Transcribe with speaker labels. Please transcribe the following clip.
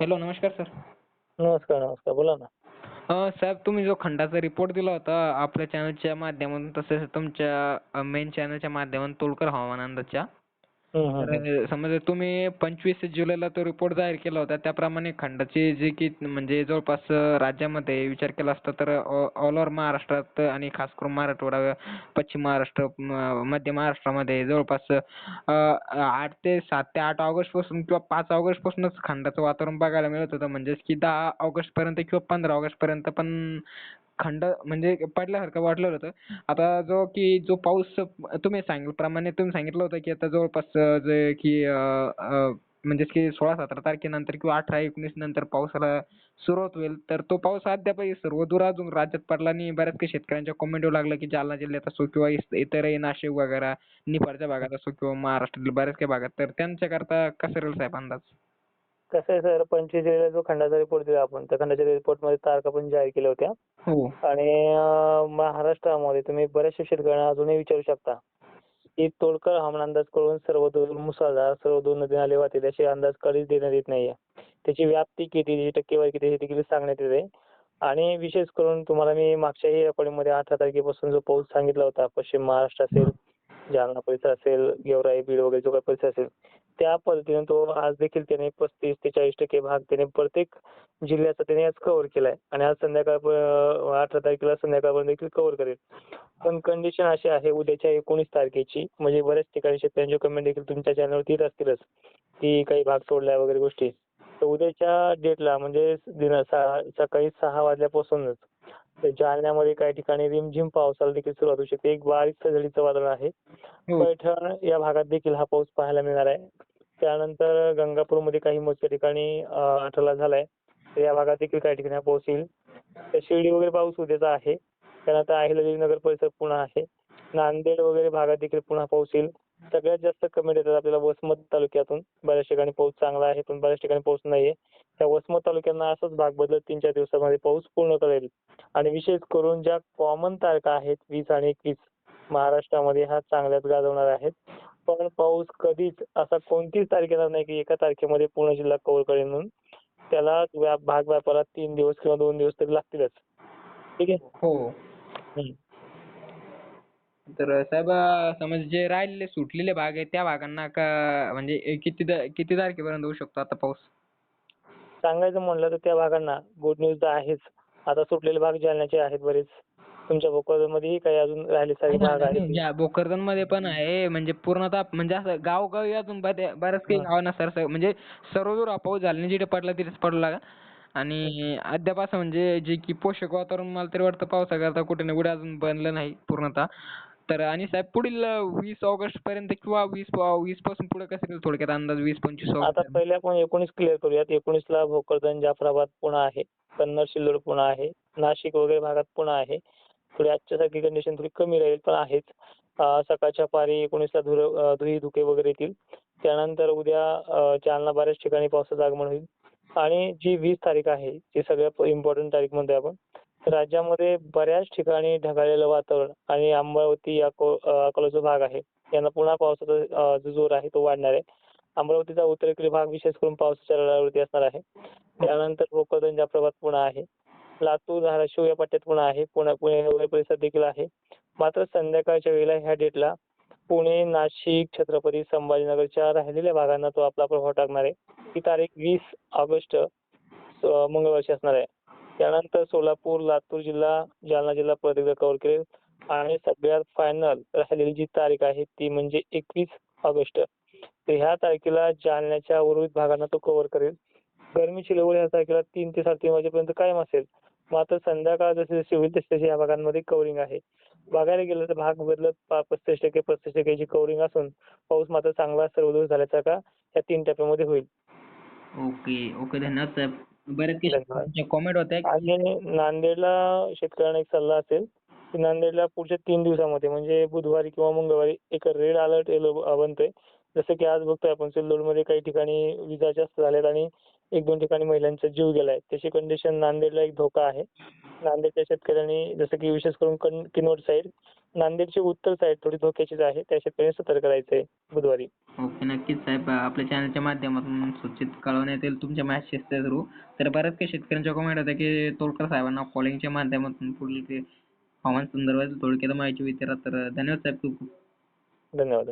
Speaker 1: Hello नमस्कार sir
Speaker 2: नमस्कार नमस्कार बोला ना
Speaker 1: अं, साहेब तुम्ही जो खंडाचा रिपोर्ट दिला होता आपल्या चॅनलच्या माध्यमातून तसेच तुमच्या मेन चॅनलच्या माध्यमातून तोडकर हवामान अंदाजच्या. तर समजा तुम्ही पंचवीस जुलैला तो रिपोर्ट जाहीर केला होता त्याप्रमाणे खंडाचे जे की म्हणजे जवळपास राज्यामध्ये विचार केला असता तर ऑल ओव्हर महाराष्ट्रात आणि खास करून मराठवाडा पश्चिम महाराष्ट्र मध्य महाराष्ट्रामध्ये जवळपास आठ ते सात ते आठ ऑगस्टपासून किंवा पाच ऑगस्ट पासूनच खंडाचं वातावरण बघायला मिळत होतं. म्हणजेच की दहा ऑगस्ट पर्यंत किंवा पंधरा ऑगस्ट पर्यंत पण खंड म्हणजे पडल्यासारखं वाटलं होतं. आता जो की जो पाऊस तुम्ही सांगितल्याप्रमाणे तुम्ही सांगितलं होतं की आता जवळपास जे की अं, म्हणजेच की सोळा सतरा तारखेनंतर किंवा अठरा एकोणीस नंतर पावसाला सुरुवात होईल. तर तो पाऊस अद्यापही सर्वदूर अजून राज्यात पडला नाही. बऱ्याच काही शेतकऱ्यांच्या कमेंट येऊ लागल्या की जालना जिल्ह्यात असो किंवा इतरही नाशिक वगैरे निफाडच्या भागात असो किंवा महाराष्ट्रातील बऱ्याच काही भागात. तर त्यांच्याकरता कसं राहील साहेब अंदाज?
Speaker 2: कसं आहे सर पंचवीस जो खंडाचा रिपोर्ट दिला आपण त्या खंडाच्या रिपोर्टमध्ये तारखा पण जाहीर केल्या होत्या.
Speaker 1: हो.
Speaker 2: आणि अं, महाराष्ट्रामध्ये तुम्ही बऱ्याचशा शेतकऱ्यांना अजूनही विचारू शकता. की तोडकर हवामान अंदाज करून सर्वदूर मुसळधार सर्वदूर नदी नाले वाहतील असे अंदाज कधीच देण्यात येत नाहीये. त्याची व्याप्ती किती त्याची टक्केवारी किती हे देखील सांगण्यात येते. आणि विशेष करून तुम्हाला मी मागच्याही recording मध्ये अठरा तारखेपासून जो पाऊस सांगितला होता पश्चिम महाराष्ट्र असेल जालना परिसर असेल गेवराई बीड वगैरे जो काही परिसर असेल त्या पद्धतीने तो आज देखील त्याने पस्तीस ते चाळीस टक्के भाग त्याने प्रत्येक जिल्ह्याचा त्याने आज कव्हर केलाय. आणि आज संध्याकाळ अठरा तारखेला संध्याकाळपर्यंत देखील कव्हर करेल. पण कंडिशन अशी आहे उद्याच्या एकोणीस तारखेची म्हणजे बऱ्याच ठिकाणी शेतकऱ्यांचे कमेंट देखील तुमच्या चॅनलवरती येत असतीलच की काही भाग सोडलाय वगैरे गोष्टी. तर उद्याच्या डेटला म्हणजे सकाळी सहा वाजल्यापासूनच जालन्यामध्ये काही ठिकाणी रिमझिम पावसाला देखील सुरुवात होऊ शकते. एक बारीक सजळीचं वादळ आहे.
Speaker 1: हो.
Speaker 2: पैठण या भागात देखील हा पाऊस पाहायला मिळणार आहे. त्यानंतर गंगापूरमध्ये काही मोठ्या ठिकाणी अठराला झालाय. तर या भागात देखील काही ठिकाणी पाऊस येईल तर शिर्डी वगैरे पाऊस उद्याचा आहे. त्यानंतर अहिल्यादेवी नगर परिसर पुन्हा आहे. नांदेड वगैरे भागात देखील पुन्हा पाऊस येईल सगळ्यात जास्त कमेंट येतात आपल्याला वसमत तालुक्यातून. बऱ्याच ठिकाणी पाऊस चांगला आहे पण बऱ्याच ठिकाणी पाऊस नाहीये. त्या वसमत तालुक्यांना असंच भाग बदलत तीन चार दिवसामध्ये पाऊस पूर्ण करेल आणि विशेष करून ज्या कॉमन तारखा आहेत वीस आणि एकवीस महाराष्ट्रामध्ये हा चांगल्याच गाजवणार आहेत. पण पाऊस कधीच असा कोणतीच तारीख येणार नाही की एका तारखेमध्ये पूर्ण जिल्हा कव्हर करेल म्हणून. त्याला भाग व्यापारात तीन दिवस किंवा दोन दिवस तरी लागतीलच. ठीक आहे?
Speaker 1: हो. तर साहेब समज जे राहिलेले सुटलेले भाग आहेत त्या भागांना का म्हणजे किती किती तारखेपर्यंत होऊ शकतो आता पाऊस?
Speaker 2: सांगायचं म्हणलं तर त्या भागांना गुड न्यूज तर आहेच. आता सुटलेले भाग जालन्याचे आहेत बरेच. तुमच्या भोकरमध्येही काही अजून राहिले सारे भाग आहेत?
Speaker 1: भोकरदनमध्ये पण आहे. म्हणजे पूर्णतः म्हणजे असं गावोगावी अजून बऱ्या- बऱ्याच काही. गावांना सर म्हणजे सर्वदूर पाऊस झाला. नाही जिथे पडला तिथेच पडला. आणि अद्याप असं म्हणजे जे की पोषक वातावरण मला तरी वाटतं पावसाकरता कुठे ना कुठे अजून बनलं नाही पूर्णतः. तर आणि साहेब पुढील वीस ऑगस्ट पर्यंत किंवा वीस वीसपासून पुढे कसं राहील थोडक्यात अंदाज वीस पंचवीस
Speaker 2: आता
Speaker 1: ऑगस्ट
Speaker 2: पहिले आपण एकोणीस क्लिअर करूयात. एकोणीस ला भोकरदन जाफराबाद पुणा आहे. कन्नड सिल्लोड पुणा आहे. नाशिक वगैरे भागात पुणा आहे. थोडी आजच्यासारखी कंडिशन थोडी कमी राहील पण आहेच सकाळच्या पारी एकोणीसला धुर धुई धुके वगैरे येतील. त्यानंतर उद्या जालना बऱ्याच ठिकाणी पावसाचं आगमन होईल. आणि जी वीस तारीख आहे ती सगळ्यात इम्पॉर्टंट तारीख म्हणतोय आपण राज्यामध्ये बऱ्याच ठिकाणी ढगाळलेलं वातावरण आणि अमरावती अको अकोला जो भाग आहे यांना पुन्हा पावसाचा जो जोर आहे तो वाढणार आहे. अमरावतीचा उत्तरेकडील भाग विशेष करून पावसाच्या लढावरती असणार आहे. त्यानंतर भोकरदन जाफराबाद पुन्हा आहे. लातूर धाराशिव या पट्ट्यात पण आहे. पुणे पुणे वगैरे परिसर देखील आहे. मात्र संध्याकाळच्या वेळेला ह्या डेटला पुणे नाशिक छत्रपती संभाजीनगरच्या राहिलेल्या भागांना तो आपला प्रभाव टाकणार आहे. ही तारीख वीस ऑगस्ट मंगळवारची असणार आहे. त्यानंतर सोलापूर लातूर जिल्हा जालना जिल्हा परत कव्हर करेल. आणि सगळ्यात फायनल राहिलेली जी तारीख आहे ती म्हणजे एकवीस ऑगस्ट. तर ह्या तारखेला जालन्याच्या उर्वरित भागांना तो कव्हर करेल. गरमीची लेवल ह्या तारखेला तीन ते साडेतीन वाजेपर्यंत कायम असेल. मात्र संध्याकाळ जशी जशी होईल तशी तशी या भागांमध्ये कव्हरिंग आहे. बघायला गेलं तर भाग बदलत पस्तीस टक्के पस्तीस टक्क्याची कव्हरिंग असून पाऊस मात्र चांगला सर्वदूर झाल्याचा का या तीन टप्प्यामध्ये होईल.
Speaker 1: ओके ओके धन्यवाद साहेब. बरेच कॉमेंट होत्या
Speaker 2: आणि नांदेडला शेतकऱ्यांना एक सल्ला असेल की नांदेडला पुढच्या तीन दिवसामध्ये म्हणजे बुधवारी किंवा मंगळवारी एक रेड अलर्ट बनतोय. जसं की आज बघतोय आपण सिल्लोडमध्ये काही ठिकाणी विजा जास्त झाल्यात आणि एक दोन ठिकाणी महिलांचा जीव गेलाय. तशी कंडिशन नांदेडला एक धोका आहे. नांदेडच्या शेतकऱ्यांनी जसं की विशेष करून कन- किनवट साईड नांदेडची उत्तर साईड थोडी धोक्याचीच आहे. त्या शेतकऱ्यांनी सतर्क राहायचंय बुधवारी.
Speaker 1: ओके नक्कीच साहेब. आपल्या चॅनलच्या माध्यमातून सूचित कळवण्यात येईल. तुमच्या मॅसेजच्या थ्रू तर बऱ्याच काही शेतकऱ्यांच्या कमेंट होत्या की तोडकर साहेबांना कॉलिंगच्या माध्यमातून पुढील ते हवामान संदर्भात थोडक्यात माहिती विचारा तर धन्यवाद साहेब. खूप खूप.
Speaker 2: धन्यवाद.